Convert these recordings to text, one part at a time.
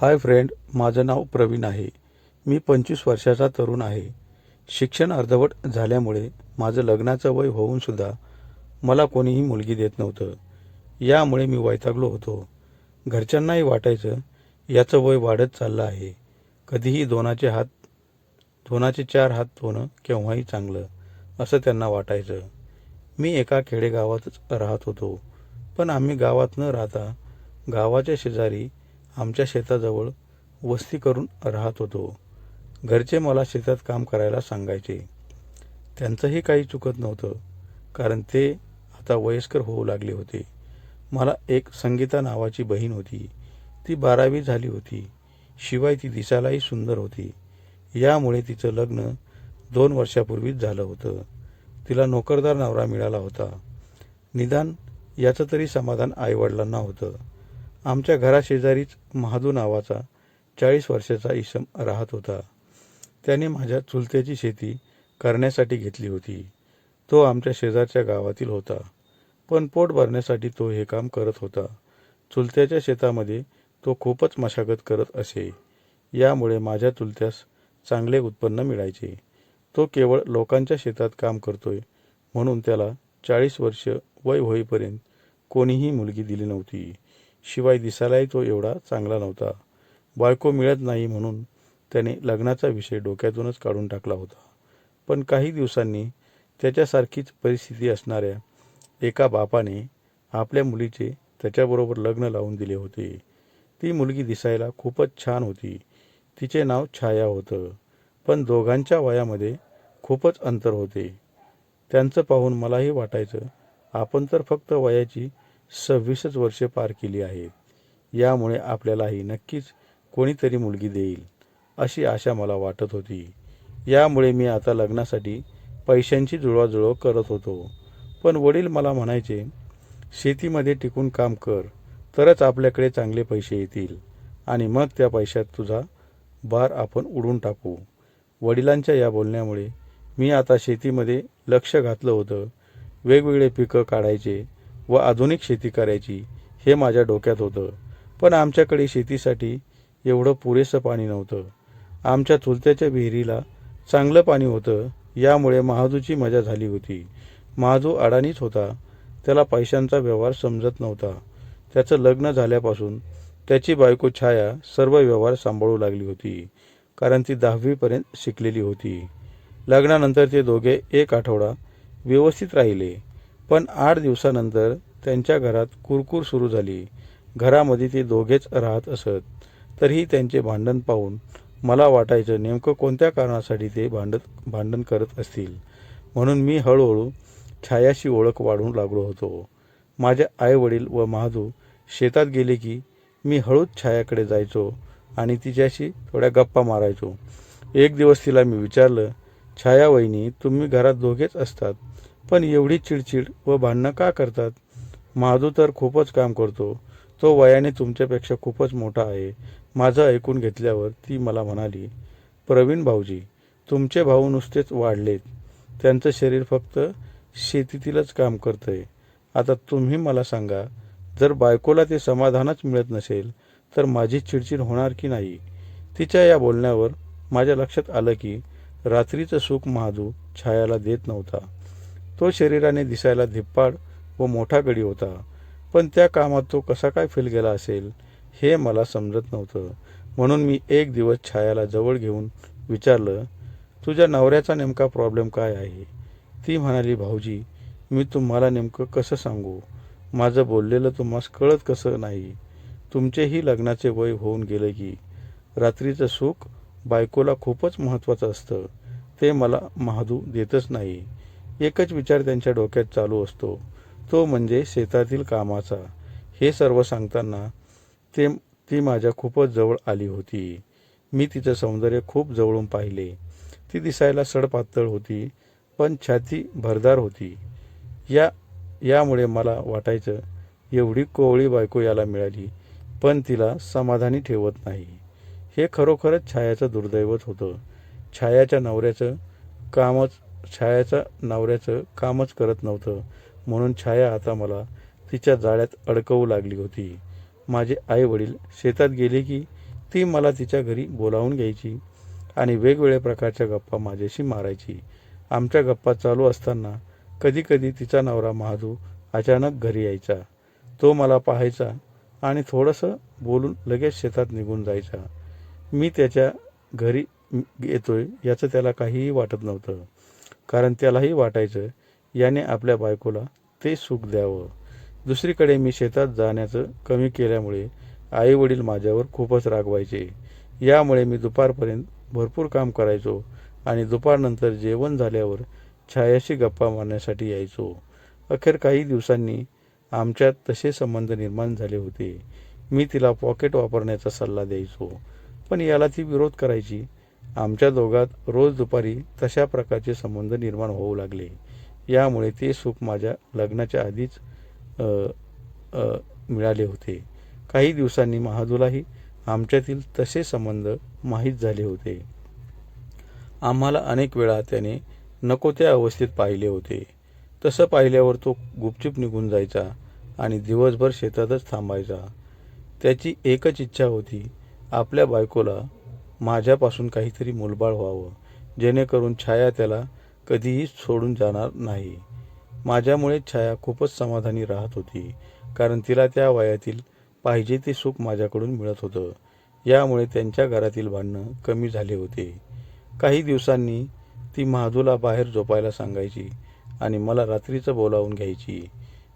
Hi friend माझं नाव प्रवीण आहे. मी पंचवीस वर्षाचा तरुण आहे. शिक्षण अर्धवट झाल्यामुळे माझं लग्नाचं वय होऊनसुद्धा मला कोणीही मुलगी देत नव्हतं. यामुळे मी वैतागलो होतो. घरच्यांनाही वाटायचं याचं वय वाढत चाललं आहे. कधीही दोनाचे हात दोनाचे चार हात धुणं केव्हाही चांगलं असं त्यांना वाटायचं. मी एका खेडेगावातच राहत होतो. पण आम्ही गावात न राहता गावाच्या शेजारी आमच्या शेताजवळ वस्ती करून राहत होतो. घरचे मला शेतात काम करायला सांगायचे. त्यांचंही काही चुकत नव्हतं कारण ते आता वयस्कर होऊ लागले होते. मला एक संगीता नावाची बहीण होती. ती बारावी झाली होती. शिवाय ती दिसायलाही सुंदर होती. यामुळे तिचं लग्न दोन वर्षापूर्वीच झालं होतं. तिला नोकरदार नवरा मिळाला होता. निदान याचं तरी समाधान आईवडिलांना होतं. आमच्या घराशेजारीच महादू नावाचा चाळीस वर्षाचा इसम राहत होता. त्याने माझ्या चुलत्याची शेती करण्यासाठी घेतली होती. तो आमच्या शेजारच्या गावातील होता. पण पोट भरण्यासाठी तो हे काम करत होता. चुलत्याच्या शेतामध्ये तो खूपच मशागत करत असे. यामुळे माझ्या चुलत्यास चांगले उत्पन्न मिळायचे. तो केवळ लोकांच्या शेतात काम करतोय म्हणून त्याला चाळीस वर्ष वय होईपर्यंत कोणीही मुलगी दिली नव्हती. शिवाय दिसायलाही तो एवढा चांगला नव्हता. बायको मिळत नाही म्हणून त्याने लग्नाचा विषय डोक्यातूनच काढून टाकला होता. पण काही दिवसांनी त्याच्यासारखीच परिस्थिती असणाऱ्या एका बापाने आपल्या मुलीचे त्याच्याबरोबर लग्न लावून दिले होते. ती मुलगी दिसायला खूपच छान होती. तिचे नाव छाया होतं. पण दोघांच्या वयामध्ये खूपच अंतर होते. त्यांचं पाहून मलाही वाटायचं आपण तर फक्त वयाची सव्वीसच वर्षे पार केली आहेत यामुळे आपल्यालाही नक्कीच कोणीतरी मुलगी देईल अशी आशा मला वाटत होती. यामुळे मी आता लग्नासाठी पैशांची जुळवाजुळव करत होतो. पण वडील मला म्हणायचे शेतीमध्ये टिकून काम कर तरच आपल्याकडे चांगले पैसे येतील आणि मग त्या पैशात तुझा बार आपण उडून टाकू. वडिलांच्या या बोलण्यामुळे मी आता शेतीमध्ये लक्ष घातलं होतं. वेगवेगळे पिकं काढायचे व आधुनिक शेती करायची हे माझ्या डोक्यात होतं. पण आमच्याकडे शेतीसाठी एवढं पुरेसं पाणी नव्हतं. आमच्या चुलत्याच्या विहिरीला चांगलं पाणी होतं यामुळे महादूची मजा झाली होती. महादू अडाणीच होता. त्याला पैशांचा व्यवहार समजत नव्हता. त्याचं लग्न झाल्यापासून त्याची बायको छाया सर्व व्यवहार सांभाळू लागली होती कारण ती दहावीपर्यंत शिकलेली होती. लग्नानंतर ते दोघे एक आठवडा व्यवस्थित राहिले. पण आठ दिवसानंतर त्यांच्या घरात कुरकूर सुरू झाली. घरामध्ये ते दोघेच राहत असत. तरीही त्यांचे भांडण पाहून मला वाटायचं नेमकं कोणत्या कारणासाठी ते भांडत भांडण करत असतील. म्हणून मी हळूहळू छायाशी ओळख वाढवून लागलो होतो. माझे आईवडील व महादू शेतात गेले की मी हळूच छायाकडे जायचो आणि तिच्याशी थोड्या गप्पा मारायचो. एक दिवस तिला मी विचारलं छाया वहिनी तुम्ही घरात दोघेच असतात. पण एवढी चिडचिड व भांडणं का करतात? महादू तर खूपच काम करतो. तो वयाने तुमच्यापेक्षा खूपच मोठा आहे. माझं ऐकून घेतल्यावर ती मला म्हणाली प्रवीण भाऊजी तुमचे भाऊ नुसतेच वाढलेत. त्यांचं शरीर फक्त शेतीतीलच काम करतं आहे आता तुम्ही मला सांगा जर बायकोला ते समाधानच मिळत नसेल तर माझी चिडचिड होणार की नाही? तिच्या या बोलण्यावर माझ्या लक्षात आलं की रात्रीचं सुख महादू छायाला देत नव्हता. तो शरीराने दिसायला धिप्पाड व मोठा गडी होता. पण त्या कामात तो कसा काय फेल गेला असेल हे मला समजत नव्हतं. म्हणून मी एक दिवस छायाला जवळ घेऊन विचारलं तुझ्या नवऱ्याचा नेमका प्रॉब्लेम काय आहे? ती म्हणाली भाऊजी मी तुम्हाला नेमकं कसं सांगू? माझं बोललेलं तुम्हास कळत कसं नाही? तुमचेही लग्नाचे वय होऊन गेले की रात्रीचं सुख बायकोला खूपच महत्त्वाचं असतं. ते मला महादू देतच नाही. एकच विचार त्यांच्या डोक्यात चालू असतो. तो म्हणजे शेतातील कामाचा. हे सर्व सांगताना ते ती माझ्या खूपच जवळ आली होती. मी तिचं सौंदर्य खूप जवळून पाहिले. ती दिसायला सडपातळ होती पण छाती भरदार होती. या यामुळे मला वाटायचं एवढी कोवळी बायको याला मिळाली पण तिला समाधानी ठेवत नाही. हे खरोखरच छायाचं दुर्दैवच होतं. छायाच्या नवऱ्याचं कामच छायाचं नवऱ्याचं कामच करत नव्हतं. म्हणून छाया आता मला तिच्या जाळ्यात अडकवू लागली होती. माझे आई वडील शेतात गेले की ती मला तिच्या घरी बोलावून घ्यायची आणि वेगवेगळ्या प्रकारच्या गप्पा माझ्याशी मारायची. आमच्या गप्पा चालू असताना कधीकधी तिचा नवरा महादू अचानक घरी यायचा. तो मला पाहायचा आणि थोडंसं बोलून लगेच शेतात निघून जायचा. मी त्याच्या घरी येतोय याचं त्याला काहीही वाटत नव्हतं. कारण त्यालाही वाटायचं याने आपल्या बायकोला ते सुख द्यावं. दुसरीकडे मी शेतात जाण्याचं कमी केल्यामुळे आई वडील माझ्यावर खूपच रागवायचे यामुळे मी दुपारपर्यंत भरपूर काम करायचो आणि दुपारनंतर जेवण झाल्यावर छायाशी गप्पा मारण्यासाठी यायचो. अखेर काही दिवसांनी आमच्यात तसे संबंध निर्माण झाले होते. मी तिला पॉकेट वापरण्याचा सल्ला द्यायचो पण याला ती विरोध करायची आमच्या दोघात रोज दुपारी तशा प्रकारचे संबंध निर्माण होऊ लागले. यामुळे ते सुख माझ्या लग्नाच्या आधीच मिळाले होते. काही दिवसांनी महादूलाही आमच्यातील तसे संबंध माहीत झाले होते. आम्हाला अनेक वेळा त्याने नको त्या अवस्थेत पाहिले होते. तसं पाहिल्यावर तो गुपचूप निघून जायचा आणि दिवसभर शेतातच थांबायचा. त्याची एकच इच्छा होती आपल्या बायकोला माझ्यापासून काहीतरी मुलबाळ व्हावं जेणेकरून छाया त्याला कधीही सोडून जाणार नाही. माझ्यामुळे छाया खूपच समाधानी राहत होती कारण तिला त्या वयातील पाहिजे ते सुख माझ्याकडून मिळत होतं. यामुळे त्यांच्या घरातील भांडणं कमी झाले होते. काही दिवसांनी ती महादूला बाहेर झोपायला सांगायची आणि मला रात्रीचं बोलावून घ्यायची.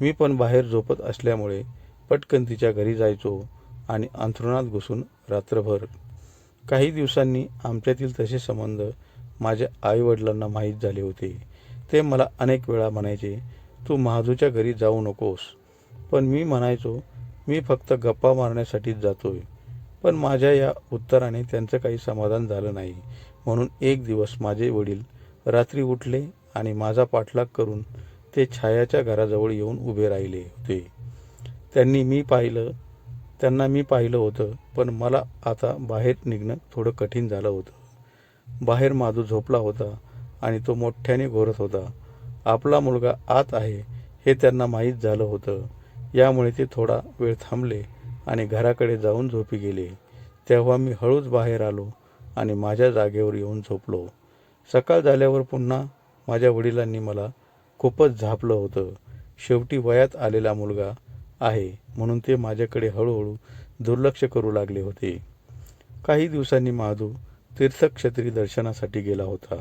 मी पण बाहेर झोपत असल्यामुळे पटकन तिच्या घरी जायचो आणि अंथरुणात घुसून रात्रभर काही दिवसांनी आमच्यातील तसे संबंध माझ्या आईवडिलांना माहीत झाले होते. ते मला अनेक वेळा म्हणायचे तू महादूच्या घरी जाऊ नकोस. पण मी म्हणायचो मी फक्त गप्पा मारण्यासाठीच जातोय. पण माझ्या या उत्तराने त्यांचं काही समाधान झालं नाही. म्हणून एक दिवस माझे वडील रात्री उठले आणि माझा पाठलाग करून ते छायाच्या घराजवळ येऊन उभे राहिले होते. त्यांनी मी पाहिलं त्यांना मी पाहिलं होतं पण मला आता बाहेर निघणं थोडं कठीण झालं होतं. बाहेर माधू झोपला होता आणि तो मोठ्याने घोरत होता. आपला मुलगा आत आहे हे त्यांना माहीत झालं होतं. यामुळे ते थोडा वेळ थांबले आणि घराकडे जाऊन झोपी गेले. तेव्हा मी हळूच बाहेर आलो आणि माझ्या जागेवर येऊन झोपलो. सकाळ झाल्यावर पुन्हा माझ्या वडिलांनी मला खूपच झापलं होतं. शेवटी वयात आलेला मुलगा आहे म्हणून ते माझ्याकडे हळूहळू दुर्लक्ष करू लागले होते. काही दिवसांनी महादू तीर्थक्षेत्री दर्शनासाठी गेला होता.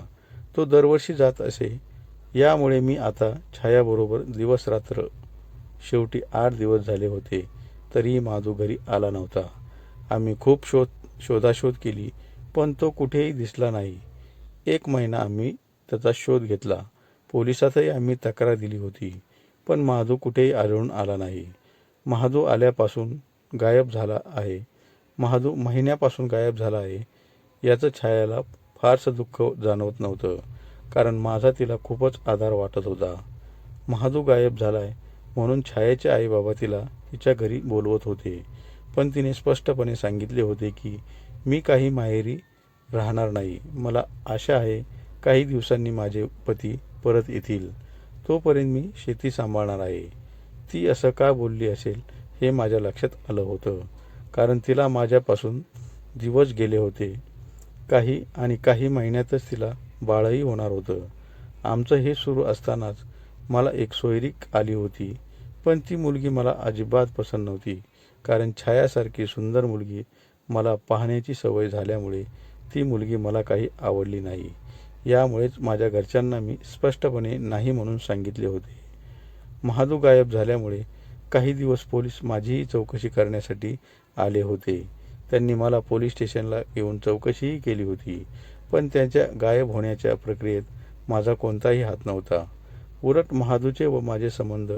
तो दरवर्षी जात असे. यामुळे मी आता छायाबरोबर दिवस रात्र शेवटी आठ दिवस झाले होते. तरीही माधू घरी आला नव्हता. आम्ही खूप शोध शोधाशोध केली पण तो कुठेही दिसला नाही. एक महिना आम्ही त्याचा शोध घेतला. पोलिसातही आम्ही तक्रार दिली होती पण माधू कुठेही आढळून आला नाही. महादू आल्यापासून गायब झाला आहे. महादू महिन्यापासून गायब झाला आहे. याचं छायाला फारसं दुःख जाणवत नव्हतं. कारण माझा तिला खूपच आधार वाटत होता. महादू गायब झाला आहे म्हणून छायाचे आई बाबा तिला तिच्या घरी बोलवत होते. पण तिने स्पष्टपणे सांगितले होते की मी काही माहेरी राहणार नाही. मला आशा आहे काही दिवसांनी माझे पती परत येतील. तोपर्यंत मी शेती सांभाळणार आहे. ती असं का बोलली असेल हे माझ्या लक्षात आलं होतं. कारण तिला माझ्यापासून दिवस गेले होते. काही आणि काही महिन्यातच तिला बाळही होणार होतं. आमचं हे सुरू असतानाच मला एक सोयरीक आली होती पण ती मुलगी मला अजिबात पसंत नव्हती. कारण छायासारखी सुंदर मुलगी मला पाहण्याची सवय झाल्यामुळे ती मुलगी मला काही आवडली नाही. यामुळेच माझ्या घरच्यांना मी स्पष्टपणे नाही म्हणून सांगितले होते. महादू गायब झाल्यामुळे काही दिवस पोलीस माझीही चौकशी करण्यासाठी आले होते. त्यांनी मला पोलीस स्टेशनला येऊन चौकशीही केली होती. पण त्यांच्या गायब होण्याच्या प्रक्रियेत माझा कोणताही हात नव्हता. उलट महादूचे व माझे संबंध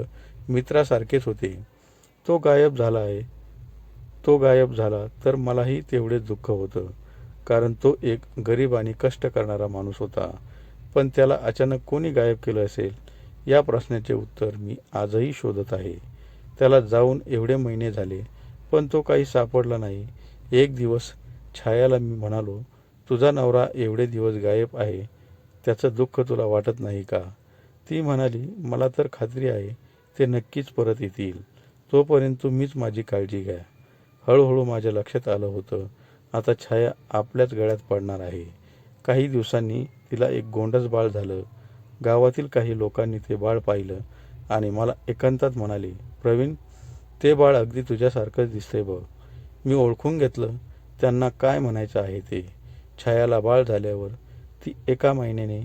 मित्रासारखेच होते. तो गायब झाला आहे. तो गायब झाला तर मलाही तेवढेच दुःख होतं. कारण तो एक गरीब आणि कष्ट करणारा माणूस होता. पण त्याला अचानक कोणी गायब केलं असेल? या प्रश्नाचे उत्तर मी आजही शोधत आहे. त्याला जाऊन एवढे महिने झाले पण तो काही सापडला नाही. एक दिवस छायाला मी म्हणालो तुझा नवरा एवढे दिवस गायब आहे त्याचं दुःख तुला वाटत नाही का? ती म्हणाली मला तर खात्री आहे ते नक्कीच परत येतील. तोपर्यंत तुम्हीच माझी काळजी घ्या. हळूहळू माझ्या लक्षात आलं होतं आता छाया आपल्याच गळ्यात पडणार आहे. काही दिवसांनी तिला एक गोंडस बाळ झालं. गावातील काही लोकांनी ते बाळ पाहिलं आणि मला एकांतात म्हणाले प्रवीण ते बाळ अगदी तुझ्यासारखंच दिसतंय बघ. मी ओळखून घेतलं. त्यांना काय म्हणायचं आहे ते? छायाला बाळ झाल्यावर ती एका महिन्याने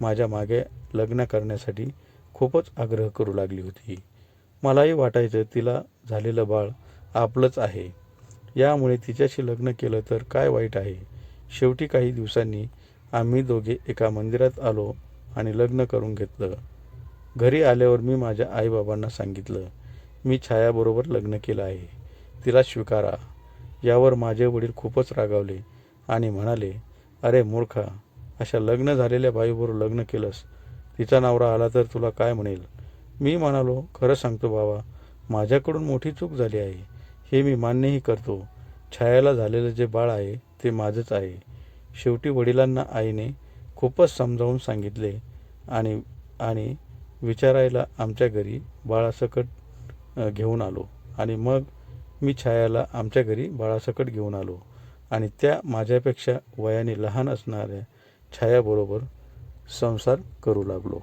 माझ्या मागे लग्न करण्यासाठी खूपच आग्रह करू लागली होती. मलाही वाटायचं तिला झालेलं बाळ आपलंच आहे. यामुळे तिच्याशी लग्न केलं तर काय वाईट आहे? शेवटी काही दिवसांनी आम्ही दोघे एका मंदिरात आलो आणि लग्न करून घेतलं. घरी आल्यावर मी माझ्या आईबाबांना सांगितलं मी छायाबरोबर लग्न केलं आहे. तिला स्वीकारा. यावर माझे वडील खूपच रागावले आणि म्हणाले अरे मूर्खा अशा लग्न झालेल्या बाईबरोबर लग्न केलंस. तिचा नवरा आला तर तुला काय म्हणेल? मी म्हणालो खरं सांगतो बाबा माझ्याकडून मोठी चूक झाली आहे. हे मी मान्यही करतो. छायाला झालेलं जे बाळ आहे ते माझंच आहे. शेवटी वडिलांना आईने खूपच समजावून सांगितले आणि आणि विचारायला आमच्या घरी बाळासकट घेऊन आलो. आणि मग मी छायाला आमच्या घरी बाळासकट घेऊन आलो. आणि त्या माझ्यापेक्षा वयाने लहान असणाऱ्या छायाबरोबर संसार करू लागलो.